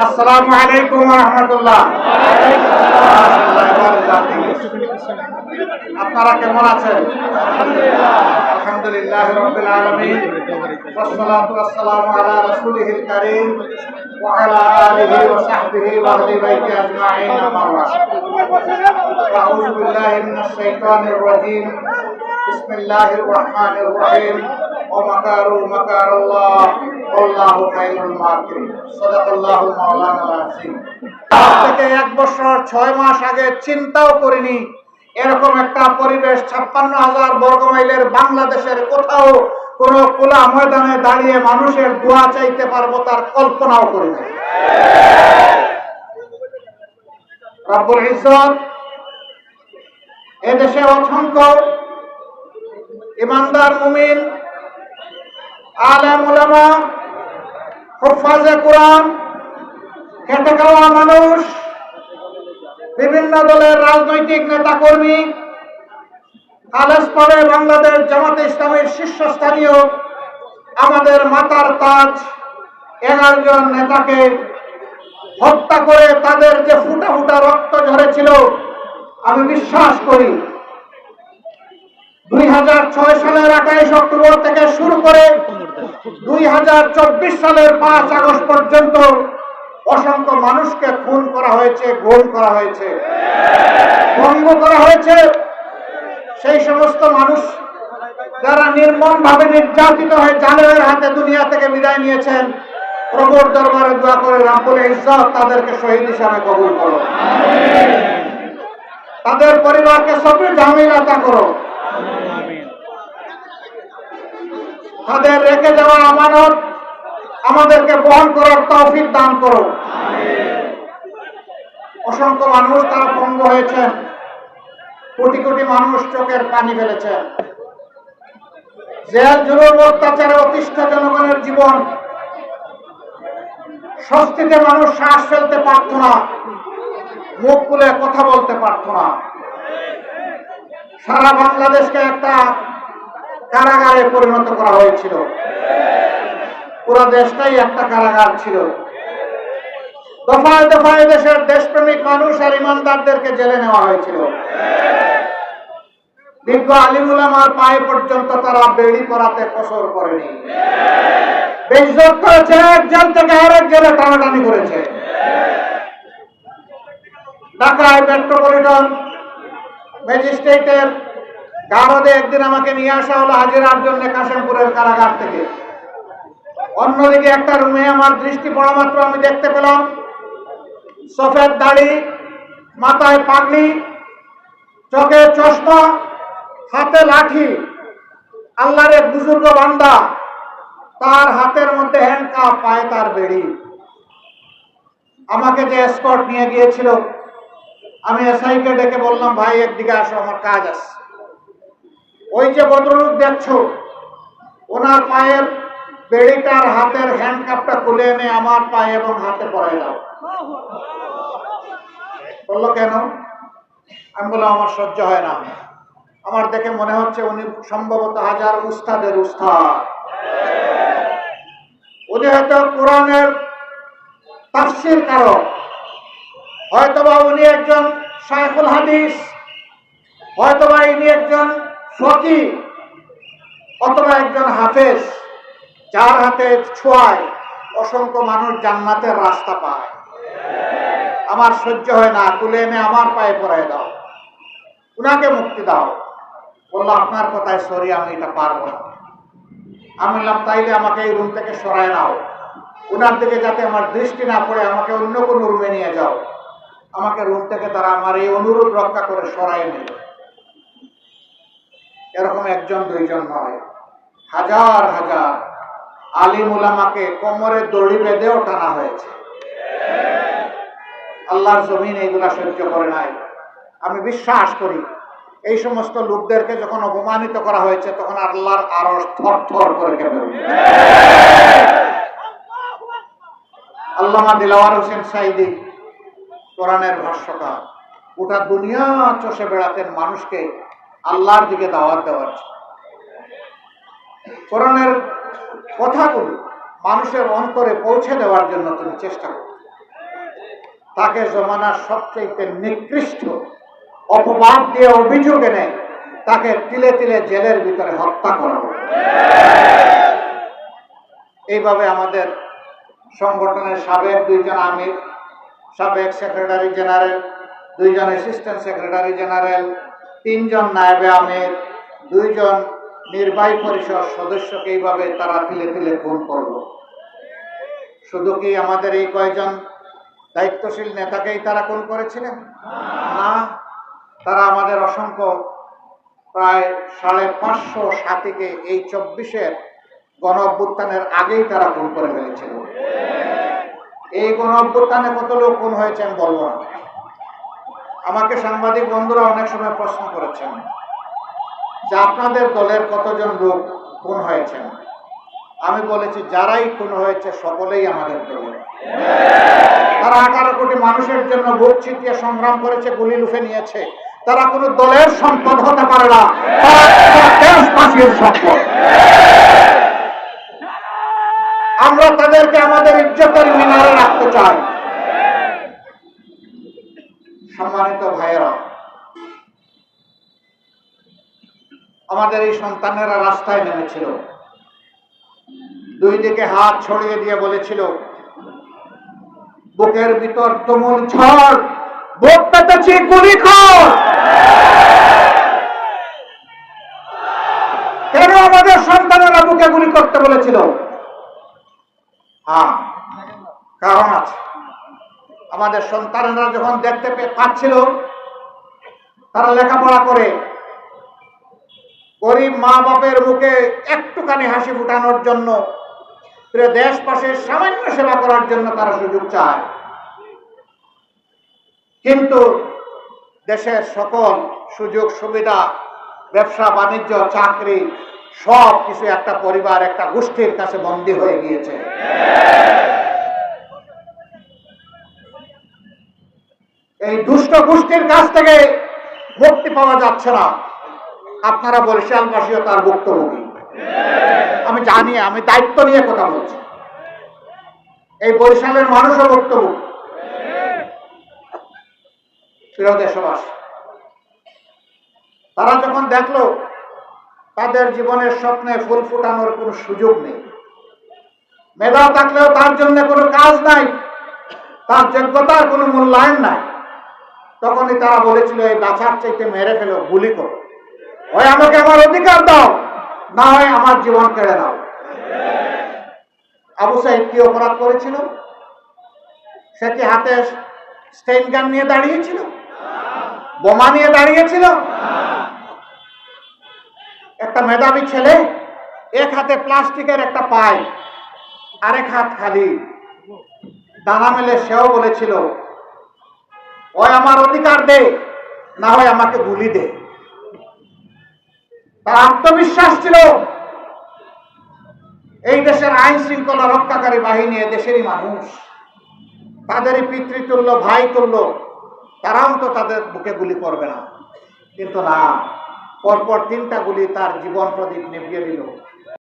আসসালামু আলাইকুম রহমতুল্লাহ আপনারা কেমন আছেন আলহামদুলিল্লাহ রবিল আলমিন والصلاة والسلام على رسوله الكريم وعلى آله وصحبه وأهل بيته أجمعين أما بعد أعوذ بالله من الشيطان الرجيم بسم الله الرحمن الرحيم ومكروا مكر الله والله خير الماكرين صدق الله مولانا العظيم আজ থেকে এক বছর ছয় মাস আগে চিন্তাও করিনি এরকম একটা পরিবেশ ছাপ্পান্ন হাজার বর্গ মাইলের বাংলাদেশের কোথাও কোন খোলা ময়দানে দাঁড়িয়ে মানুষের দোয়া চাইতে পারবো তার কল্পনাও করিনি রব্বুল ইজ্জত এদেশে অসংখ্য ইমানদার মুমিন খাওয়া মানুষ, বিভিন্ন দলের রাজনৈতিক নেতা কর্মী খালেজ পরে বাংলাদেশ জামাতে ইসলামের শীর্ষস্থানীয় আমাদের মাতার তাজ এগারো জন নেতাকে হত্যা করে তাদের যে ফুটা ফুটা রক্ত ঝরেছিল, আমি বিশ্বাস করি দুই হাজার ছয় সালের আঠাইশ অক্টোবর থেকে শুরু করে দুই হাজার চব্বিশ সালের পাঁচ আগস্ট পর্যন্ত অসংখ্য মানুষকে খুন করা হয়েছে গোল করা হয়েছে। ভঙ্গ করা হয়েছে। সেই সমস্ত মানুষ যারা নির্মম ভাবে নির্যাতিত হয়ে জালের হাতে দুনিয়া থেকে বিদায় নিয়েছেন, প্রভুর দরবারে দোয়া করে রাব্বুল ইজ্জত তাদেরকে শহীদ হিসাবে কবুল করো তাদের পরিবারকে সবই জামিলাতা করো। তাদের রেখে যাওয়া আমানত, আমাদেরকে বহন করার তৌফিক দান করো। অসংখ্য মানুষ তারা ভঙ্গ হয়েছেন কোটি কোটি মানুষ চোখের পানি ফেলেছেন জেল জুলুম অত্যাচারে অতিষ্ঠ জনগণের জীবন। স্বস্তিতে মানুষ শ্বাস ফেলতে পারত না। মুখ খুলে কথা বলতে পারত না। সারা বাংলাদেশকে একটা কারাগারে পরিণত করা হয়েছিল। পুরো দেশটাই একটা কারাগার ছিল। দফায় দফায় দেশের দেশপ্রেমিক মানুষ আর ইমানদারদেরকে জেলে নেওয়া হয়েছিল। দীর্ঘ আলিমুলামার পায়ে পর্যন্ত তারা বেড়ি পরাতে কসর করেনি। বেজত করেছে এক জেল থেকে আরেক জেলে টানাটানি করেছে। ঢাকায় মেট্রোপলিটন ম্যাজিস্ট্রেটের গারদে একদিন আমাকে নিয়ে আসা হলো হাজিরার জন্য কাশিমপুরের কারাগার থেকে। অন্যদিকে একটা রুমে আমার দৃষ্টি পড়া মাত্র আমি দেখতে পেলাম। সফেদ দাড়ি, মাথায় পাগড়ি, চোখে চশমা, হাতে লাঠি, আল্লাহর বুজুর্গ বান্দা, তার হাতের মধ্যে হ্যান্ডকাপ পায়ে তার বেড়ি। আমাকে যে স্কট নিয়ে গিয়েছিল, আমি এসআইকে ডেকে বললাম, ভাই, একদিকে আসো, আমার কাজ আছে। ওই যে ভদ্রলোক দেখছ, ওনার পায়ের বেড়িটার হাতের হ্যান্ডকাপটা খুলে এনে আমার পায়ে এবং হাতে পরাই দাও। বলল, কেন? আমি বললাম, আমার সহ্য হয় না। আমার দেখে মনে হচ্ছে উনি সম্ভবত হাজার উস্তাদের উস্তাদ। উনি হয়তো কোরআনের তাফসির কারক। হয়তোবা উনি একজন শাইখুল হাদিস। হয়তোবা ইনি একজন ফকি অথবা একজন হাফেজ, যার হাতে ছোঁয়ায় অসংখ্য মানুষ জান্নাতের রাস্তা পায়। আমার সহ্য হয় না তুলে এনে আমার পায়ে পরাই দাও। উনাকে মুক্তি দাও। বলল, আপনার কথায় সরি আমি এটা পারব না। আমি বললাম, তাইলে আমাকে এই রুম থেকে সরায় নাও। উনার দিকে যাতে আমার দৃষ্টি না পড়ে, আমাকে অন্য কোনো রুমে নিয়ে যাও। আমাকে রুম থেকে তারা আমার এই অনুরোধ রক্ষা করে সরাই নিল। এরকম একজন, দুইজন নয়। হাজার হাজার আলিম উলামাকে কোমরে দড়ি বেঁধেও টানা হয়েছে। আল্লাহর জমিন এইগুলা সহ্য করে নাই। আমি বিশ্বাস করি, এই সমস্ত লোকদেরকে যখন অপমানিত করা হয়েছে, তখন আল্লাহর আরও থর থর করে কেঁপে আল্লামা দিলাওয়ার হোসেন সাইদি কোরআনের ভাষ্যকার, গোটা দুনিয়া চষে বেড়াতেন মানুষকে আল্লাহর দিকে দাওয়াত দেওয়ার। কোরআনের কথাগুলো মানুষের অন্তরে পৌঁছে দেওয়ার জন্য তিনি চেষ্টা করেন তাকে জমানার সবচেয়ে নিকৃষ্ট অপবাদ দিয়ে অভিযোগ এনে তাকে তিলে তিলে জেলের ভিতরে হত্যা করা এইভাবে আমাদের সংগঠনের সাবেক দুইজন আমির, সাবেক সেক্রেটারি জেনারেল, দুইজন অ্যাসিস্ট্যান্ট সেক্রেটারি জেনারেল তিনজন নায়েবে আমির, দুইজন নির্বাহী পরিষদ সদস্যকে এইভাবে তারা তিলে তিলে খুন করল। শুধু কি আমাদের এই কয়জন দায়িত্বশীল নেতাকেই তারা খুন করেছিলেন? না, তারা আমাদের অসংখ্য প্রায় সাড়ে পাঁচশো সাথীকে এই চব্বিশের গণ অভ্যুত্থানের আগেই তারা খুন করে ফেলেছিল। এই গণ অভ্যুত্থানে কত লোক খুন হয়েছে আমি বলব না। আমাকে সাংবাদিক বন্ধুরা অনেক সময় প্রশ্ন করেছেন যে আপনাদের দলের কতজন লোক খুন হয়েছেন? আমি বলেছি, যারাই খুন হয়েছে সকলেই আমাদের দলের তারা আঠারো কোটি মানুষের জন্য বুক ছিটিয়ে সংগ্রাম করেছে, গুলি লুফে নিয়েছে। তারা কোনো দলের সম্পদ হতে পারে না। দেশবাসীর সম্পদ। আমরা তাদেরকে আমাদের ইজ্জতের মিনারে রাখতে চাই। সম্মানিত ভাইয়েরা, আমাদের এই সন্তানেরা রাস্তায় নেমেছিল। দুই দিকে হাত ছড়িয়ে দিয়ে বলেছিল, বুকের ভিতর তুমুল ঝড়, বুক পেতেছি গুলি কেন আমাদের সন্তানেরা বুকে গুলি করতে বলেছিল? হ্যাঁ কারণ আছে। আমাদের সন্তানেরা যখন দেখতে পাচ্ছিল, তারা লেখাপড়া করে, গরিব মা বাপের মুখে একটুখানি হাসি ফুটানোর জন্য প্রিয় দেশবাসীর সামান্য সেবা করার জন্য তারা সুযোগ চায়। কিন্তু দেশের সকল সুযোগ, সুবিধা, ব্যবসা, বাণিজ্য, চাকরি সব কিছু একটা পরিবার, একটা গোষ্ঠীর কাছে বন্দী হয়ে গিয়েছে। এই দুষ্ট গোষ্ঠীর কাছ থেকে মুক্তি পাওয়া যাচ্ছে না। আপনারা বরিশালবাসীও তার ভুক্তভোগী। আমি জানি, আমি দায়িত্ব নিয়ে কথা বলছি। এই বরিশালের মানুষও ভুক্তভোগী। প্রিয় দেশবাসী, তারা যখন দেখল তাদের জীবনের স্বপ্নে ফুল ফুটানোর কোনো সুযোগ নেই মেধা থাকলেও তার জন্য কোনো কাজ নাই, তার যোগ্যতার কোনো মূল্যায়ন নাই তখনই তারা বলেছিল, এই বাছার চাইতে মেরে ফেলো, গুলি করো। হয় আমাকে আমার অধিকার দাও, না হয় আমার জীবন কেড়ে দাও আবু সাহেব কি অপরাধ করেছিল? সে কি হাতে স্টেন গান নিয়ে দাঁড়িয়েছিল? বোমা নিয়ে দাঁড়িয়েছিল? একটা মেধাবী ছেলে, এক হাতে প্লাস্টিকের একটা পায় আরেক হাত খালি। দানা মেলে সেও বলেছিল ওই আমার অধিকার দে, না হয় আমাকে গুলি দে। তার আত্মবিশ্বাস ছিল, এই দেশের আইন শৃঙ্খলা রক্ষাকারী বাহিনী দেশেরই মানুষ। তাদেরই পিতৃতুল্য ভাই তুল্য তারাও তো তাদের বুকে গুলি করবে না। কিন্তু না, পরপর তিনটা গুলি তার জীবন প্রদীপ নিভিয়ে দিল।